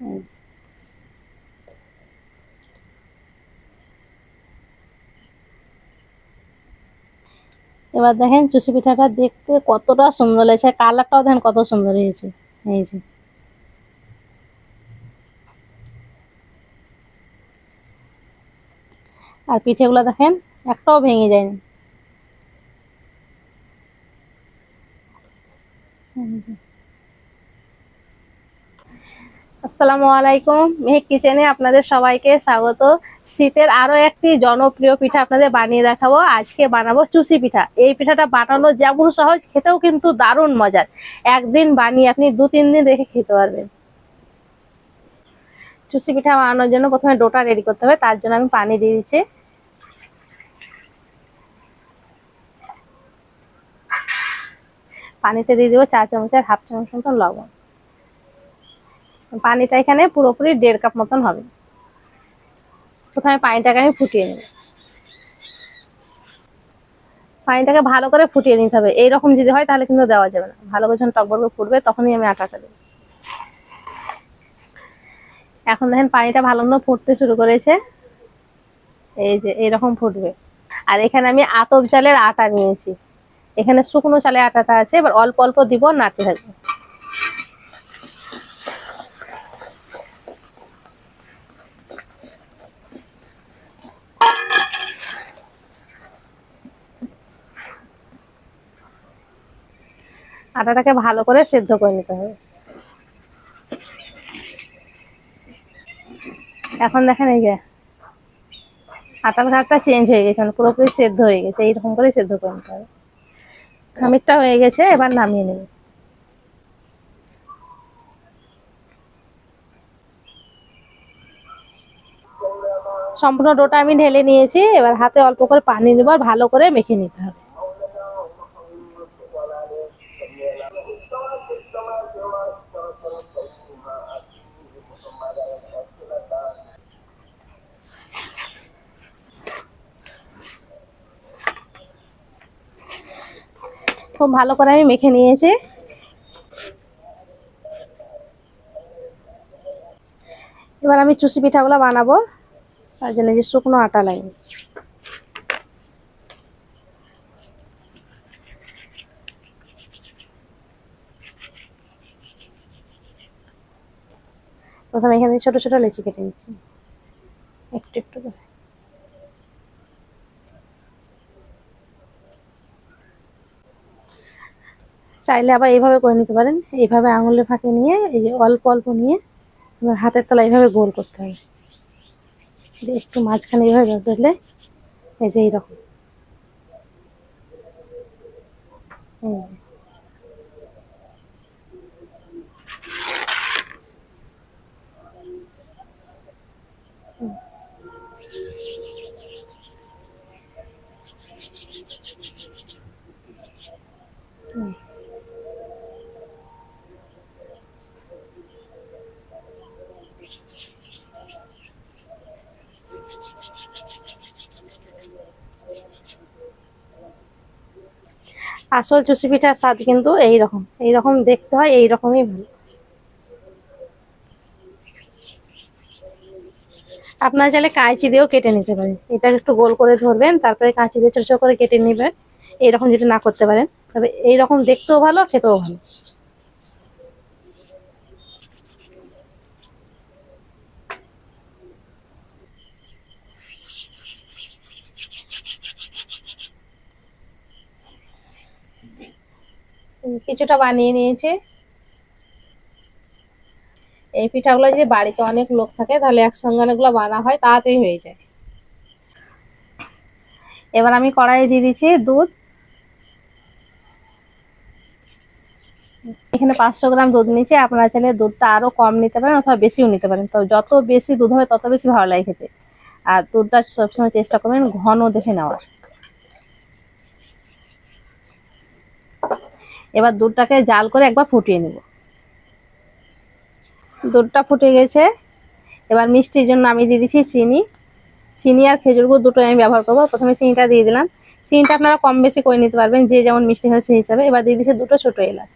হুম। এবার দেখেন চুষি পিঠাটা দেখতে কতটা সুন্দর লাগছে কালারটাও দেখেন কত সুন্দর হয়েছে। এই যে। আর পিঠেগুলো দেখেন, একটাও ভেঙে যায়নি। আসসালামু আলাইকুম। মেহেক কিচেনে আপনাদের সবাইকে স্বাগত। শীতের আরও একটি জনপ্রিয় পিঠা আপনাদের বানিয়ে দেখাবো। আজকে বানাবো চুষি পিঠা। এই পিঠাটা বানানো যেমন সহজ, খেতেও কিন্তু দারুণ মজার। একদিন বানিয়ে আপনি দু, তিন দিন রেখে খেতে পারবেন। চুষি পিঠা বানানোর জন্য প্রথমে ডোটা রেডি করতে হবে, তার জন্য আমি পানি দিয়ে দিচ্ছি। পানিতে দিয়ে দেবো চা চামচের হাফ চামচ মতন লবণ। পানিটা এখানে পুরোপুরি দেড় কাপ মতন হবে। প্রথমে পানিটাকে আমি ফুটিয়ে নেব। পানিটাকে ভালো করে ফুটিয়ে নিতে হবে। এইরকম যদি হয় তাহলে কিন্তু দেওয়া যাবে না। ভালো করে যখন টকবর ফুটবে তখনই আমি আটাটা দেবো। এখন দেখেন পানিটা ভালো মতো ফুটতে শুরু করেছে। এই যে এইরকম ফুটবে। আর এখানে আমি আতপ চালের আটা নিয়েছি। এখানে শুকনো চালের আটাটা আছে। এবার অল্প অল্প দিব নাড়তে থাকবে। আটাটাকে ভালো করে সেদ্ধ করে নিতে হবে। এখন দেখেন এই যে আটার ঘাটটা চেঞ্জ হয়ে গেছে মানে পুরোপুরি সেদ্ধ হয়ে গেছে, এইরকম করে সেদ্ধ করে নিতে হবে। খামিরটা হয়ে গেছে, এবার নামিয়ে নেব। সম্পূর্ণ ডোটা আমি ঢেলে নিয়েছি, এবার হাতে অল্প করে পানি নেব আর ভালো করে মেখে নিতে হবে। খুব ভালো করে আমি মেখে নিয়েছি। এবার আমি চুষি পিঠাগুলো বানাবো, তার জন্য যে শুকনো আটা লাগবে প্রথমে এখানে ছোট ছোট লেচি কেটে নিচ্ছি। একটু একটু করে। চাইলে আবার এইভাবে করে নিতে পারেন। এইভাবে আঙুলের ফাঁকে নিয়ে, এই যে অল্প অল্প নিয়ে হাতের তলা এইভাবে গোল করতে হবে। একটু মাঝখানে এইভাবে ধরলে এই যে এইরকম। এই আসল চুষি পিঠার স্বাদ কিন্তু এইরকম। এইরকম দেখতে হয়, এইরকমই ভালো। আপনার চাইলে কাঁচি দিয়েও কেটে নিতে পারেন। এটা একটু গোল করে ধরবেন, তারপরে কাঁচি দিয়ে ছোট করে কেটে নেবেন। এইরকম যদি না করতে পারেন, তবে এইরকম দেখতেও ভালো, খেতেও ভালো। কিছুটা বানিয়ে নিয়েছি। এই পিঠাগুলো যদি বাড়িতে অনেক লোক থাকে, তাহলে একসঙ্গে অনেকগুলো বানা হয়, তাড়াতাড়ি হয়ে যায়। এবার আমি কড়াইয়ে দিয়ে দিচ্ছি দুধ। এখানে পাঁচশো গ্রাম দুধ নিয়েছি, আপনারা চাইলে দুধটা আরও কম নিতে পারেন অথবা বেশিও নিতে পারেন। তো যত বেশি দুধ হবে, তত বেশি ভালো লাগে খেতে। আর দুধটা সবসময় চেষ্টা করবেন ঘন দেখে নেওয়ার। এবার দুধটাকে জাল করে একবার ফুটিয়ে নেব। দুধটা ফুটে গেছে। এবার মিষ্টির জন্য আমি দিয়ে দিচ্ছি চিনি। চিনি আর খেজুর গুড় দুটোই আমি ব্যবহার করব। প্রথমে চিনিটা দিয়ে দিলাম। চিনিটা আপনারা কম বেশি করে নিতে পারবেন, যে যেমন মিষ্টি হয় সেই হিসাবে। এবার দিয়ে দিচ্ছি দুটো ছোটো এলাচ।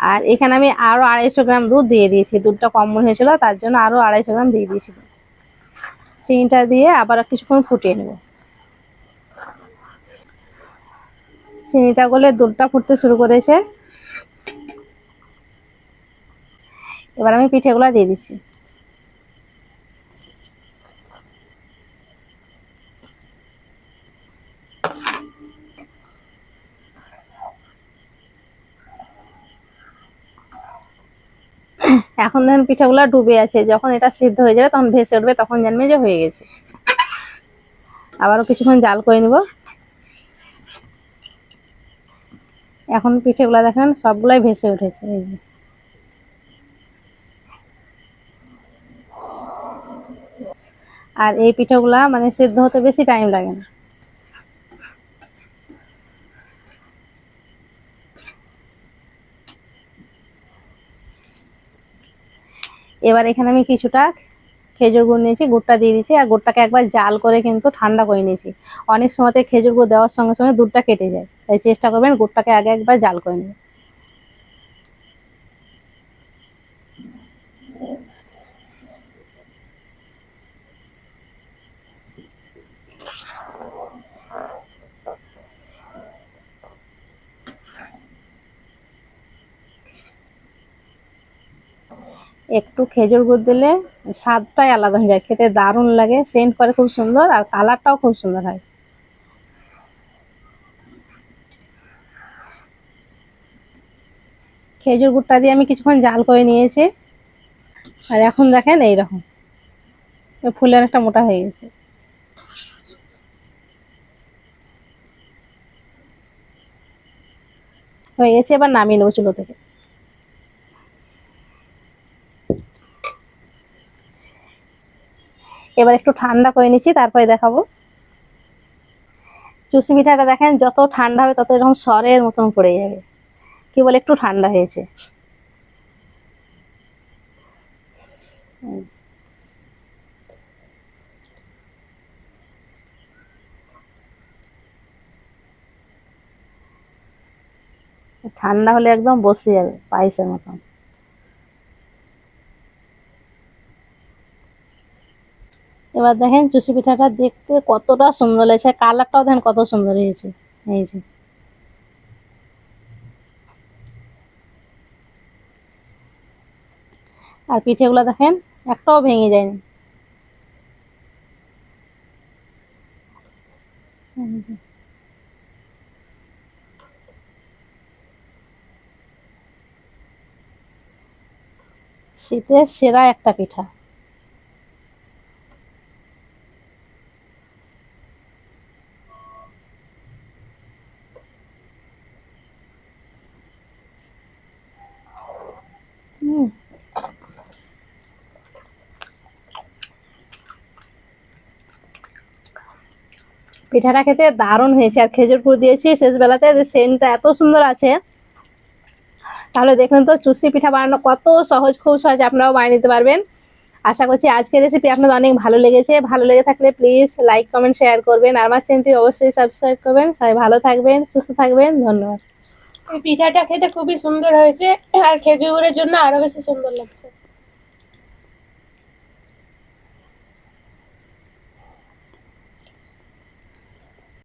আর এখানে আমি আরও আড়াইশো গ্রাম দুধ দিয়ে দিয়েছি। দুধটা কম মনে হয়েছিল, তার জন্য আরও আড়াইশো গ্রাম দিয়ে দিয়েছি। চিনিটা দিয়ে আবার কিছুক্ষণ ফুটিয়ে নেব। চিনিটা গলে দুধটা ফুটতে শুরু করেছে। এবার আমি পিঠেগুলো দিয়ে দিচ্ছি। এখন দেখেন পিঠাগুলো ডুবে আছে, যখন এটা সিদ্ধ হয়ে যাবে, তখন ভেসে উঠবে, তখন জানবে যে হয়ে গেছে। আবারও কিছুক্ষণ জাল করে নিব। এখন পিঠেগুলো দেখেন, সবগুলাই ভেসে উঠেছে, এই যে। আর এই পিঠাগুলা মানে সিদ্ধ হতে বেশি টাইম লাগে না। এবার এখানে আমি কিছুটা খেজুর গুড় নিয়েছি, গুড়টা দিয়ে দিয়েছি আর গুড়টাকে একবার জাল করে কিন্তু ঠান্ডা করে নিয়েছি। অনেক সময়তে খেজুর গুড় দেওয়ার সঙ্গে সঙ্গে দুধটা কেটে যায়। তাই চেষ্টা করবেন গুড়টাকে আগে একবার জাল করে নিন একটু খেজুর গুড় দিলে স্বাদটাই আলাদা হয়ে যায়, খেতে দারুণ লাগে সেন্ট করে খুব সুন্দর আর কালারটাও খুব সুন্দর হয়। খেজুর গুড়টা দিয়ে আমি কিছুক্ষণ জাল করে নিয়েছি আর এখন দেখেন এইরকম ফুলের একটা মোটা হয়ে গেছে। হয়ে গেছে, এবার নামিয়ে নেব চুলো থেকে। এবার একটু ঠান্ডা করে নিচ্ছি, তারপরে দেখাবো। চুষি পিঠাটা দেখেন, যত ঠান্ডা হবে তত এরকম সরের মতন পড়ে যাবে। কি বলে, একটু ঠান্ডা হয়েছে। ঠান্ডা হলে একদম বসে যাবে, পায়েসের মতন। এবার দেখেন চুষি পিঠাটা দেখতে কতটা সুন্দর লাগছে কালারটাও দেখেন কত সুন্দর হয়েছে। এই যে। আর পিঠেগুলো দেখেন, একটাও ভেঙে যায়নি। শীতের সেরা একটা পিঠা। পিঠাটা খেতে দারুণ হয়েছে, আর খেজুর গুড় দিয়েছি শেষ বেলাতে সেন্টটা এত সুন্দর আছে। তাহলে দেখুন তো চুষি পিঠা বানানো কত সহজ, খুব সহজ, আপনারাও বানিয়ে নিতে পারবেন। আশা করছি আজকের রেসিপি আপনাদের অনেক ভালো লেগেছে। ভালো লেগে থাকলে প্লিজ লাইক কমেন্ট শেয়ার করবেন। আর আমার চ্যানেলটি অবশ্যই সাবস্ক্রাইব করবেন। সবাই ভালো থাকবেন, সুস্থ থাকবেন। ধন্যবাদ। পিঠাটা খেতে খুবই সুন্দর হয়েছে, আর খেজুর গুড়ের জন্য আরও বেশি সুন্দর লাগছে।